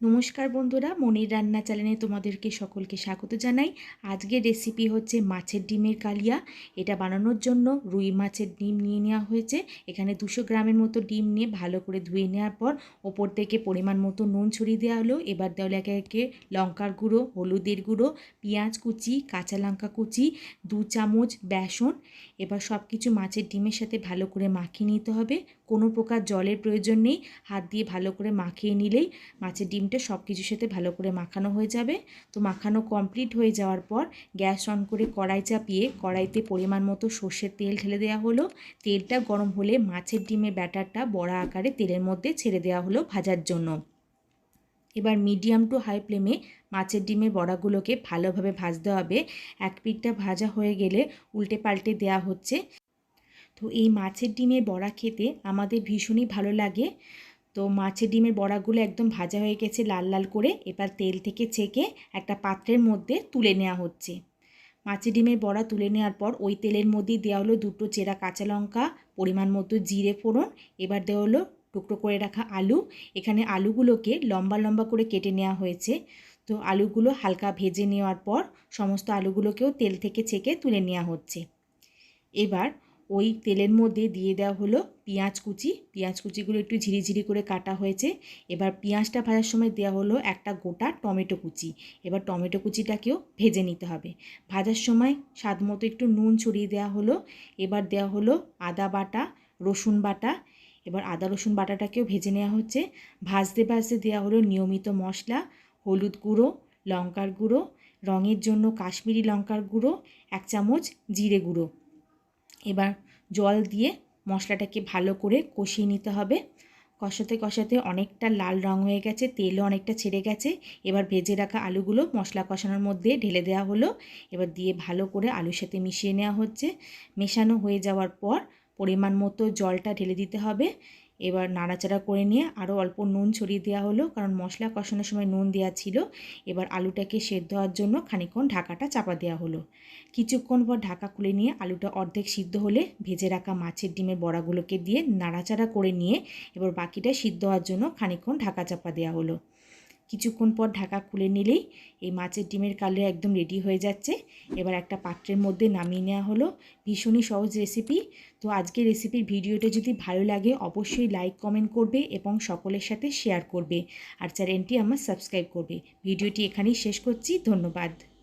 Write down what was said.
নমস্কার বন্ধুরা, মনির রান্না চ্যানেলে তোমাদেরকে সকলকে স্বাগত জানাই। আজকের রেসিপি হচ্ছে মাছের ডিমের কালিয়া। এটা বানানোর জন্য রুই মাছের ডিম নিয়ে নেওয়া হয়েছে। এখানে দুশো গ্রামের মতো ডিম নিয়ে ভালো করে ধুয়ে নেওয়ার পর ওপর থেকে পরিমাণ মতো নুন ছড়িয়ে দেওয়া হলো। এবার দেওয়া একে একে লঙ্কার গুঁড়ো, হলুদের গুঁড়ো, পেঁয়াজ কুচি, কাঁচা লঙ্কা কুচি, দু চামচ বেসন। এবার সব কিছু মাছের ডিমের সাথে ভালো করে মাখিয়ে নিতে হবে। কোনো প্রকার জলের প্রয়োজন নেই। হাত দিয়ে ভালো করে মাখিয়ে নিলেই মাছের ডিমটা সব কিছুর সাথে ভালো করে মাখানো হয়ে যাবে। তো মাখানো কমপ্লিট হয়ে যাওয়ার পর গ্যাস অন করে কড়াই চাপিয়ে কড়াইতে পরিমাণ মতো সর্ষের তেল ঢেলে দেওয়া হলো। তেলটা গরম হলে মাছের ডিমের ব্যাটারটা বড়া আকারে তেলের মধ্যে ছেড়ে দেওয়া হলো ভাজার জন্য। এবার মিডিয়াম টু হাই ফ্লেমে মাছের ডিমের বড়াগুলোকে ভালোভাবে ভাজতে হবে। এক পিঠটা ভাজা হয়ে গেলে উল্টে পাল্টে দেওয়া হচ্ছে। তো এই মাছের ডিমের বড়া খেতে আমাদের ভীষণই ভালো লাগে। তো মাছের ডিমের বড়াগুলো একদম ভাজা হয়ে গেছে লাল লাল করে। এবার তেল থেকে ছেঁকে একটা পাত্রের মধ্যে তুলে নেওয়া হচ্ছে। মাছের ডিমের বড়া তুলে নেওয়ার পর ওই তেলের মধ্যে দেওয়া হলো দুটো চেরা কাঁচা লঙ্কা, পরিমাণ মতো জিরে ফোড়ন, এবার দেওয়া হলো টুকরো করে রাখা আলু। এখানে আলুগুলোকে লম্বা লম্বা করে কেটে নেওয়া হয়েছে। তো আলুগুলো হালকা ভেজে নেওয়ার পর সমস্ত আলুগুলোকেও তেল থেকে ছেঁকে তুলে নেওয়া হচ্ছে। এবার ওই তেলের মধ্যে দিয়ে দেওয়া হলো পেঁয়াজ কুচি। পেঁয়াজ কুচিগুলো একটু ঝিরিঝিরি করে কাটা হয়েছে। এবার পেঁয়াজটা ভাজার সময় দেওয়া হলো একটা গোটা টমেটো কুচি। এবার টমেটো কুচিটাকেও ভেজে নিতে হবে। ভাজার সময় স্বাদ মতো একটু নুন ছড়িয়ে দেওয়া হলো। এবার দেওয়া হলো আদা বাটা, রসুন বাটা। এবার আদা, রসুন বাটাটাকেও ভেজে নেওয়া হচ্ছে। ভাজতে ভাজতে দেওয়া হলো নিয়মিত মশলা, হলুদ গুঁড়ো, লঙ্কার গুঁড়ো, রঙের জন্য কাশ্মীরি লঙ্কার গুঁড়ো, এক চামচ জিরে গুঁড়ো। এবার জল দিয়ে মশলাটাকে ভালো করে কষিয়ে নিতে হবে। কষাতে কষাতে অনেকটা লাল রং হয়ে গেছে, তেলও অনেকটা ছেড়ে গেছে। এবার ভেজে রাখা আলুগুলো মশলা কষানোর মধ্যে ঢেলে দেওয়া হলো। এবার দিয়ে ভালো করে আলুর সাথে মিশিয়ে নেওয়া হচ্ছে। মেশানো হয়ে যাওয়ার পর পরিমাণ মতো জলটা ঢেলে দিতে হবে। এবার নাড়াচাড়া করে নিয়ে আরও অল্প নুন ছড়িয়ে দেওয়া হলো, কারণ মশলা কষানোর সময় নুন দেওয়া ছিল। এবার আলুটাকে সেদ্ধ হওয়ার জন্য খানিকক্ষণ ঢাকাটা চাপা দেওয়া হলো। কিছুক্ষণ পর ঢাকা খুলে নিয়ে আলুটা অর্ধেক সিদ্ধ হলে ভেজে রাখা মাছের ডিমের বড়াগুলোকে দিয়ে নাড়াচাড়া করে নিয়ে এবার বাকিটা সিদ্ধ হওয়ার জন্য খানিকক্ষণ ঢাকা চাপা দেওয়া হলো। কিছুক্ষণ পর ঢাকা খুলে নিলেই এই মাছের ডিমের কালার একদম রেডি হয়ে যাচ্ছে। এবার একটা পাত্রের মধ্যে নামিয়ে নেওয়া হলো। ভীষণই সহজ রেসিপি তো আজকের রেসিপির ভিডিওটা যদি ভালো লাগে, অবশ্যই লাইক কমেন্ট করবে এবং সকলের সাথে শেয়ার করবে। আর চ্যানেলটি আমার সাবস্ক্রাইব করবে। ভিডিওটি এখানেই শেষ করছি। ধন্যবাদ।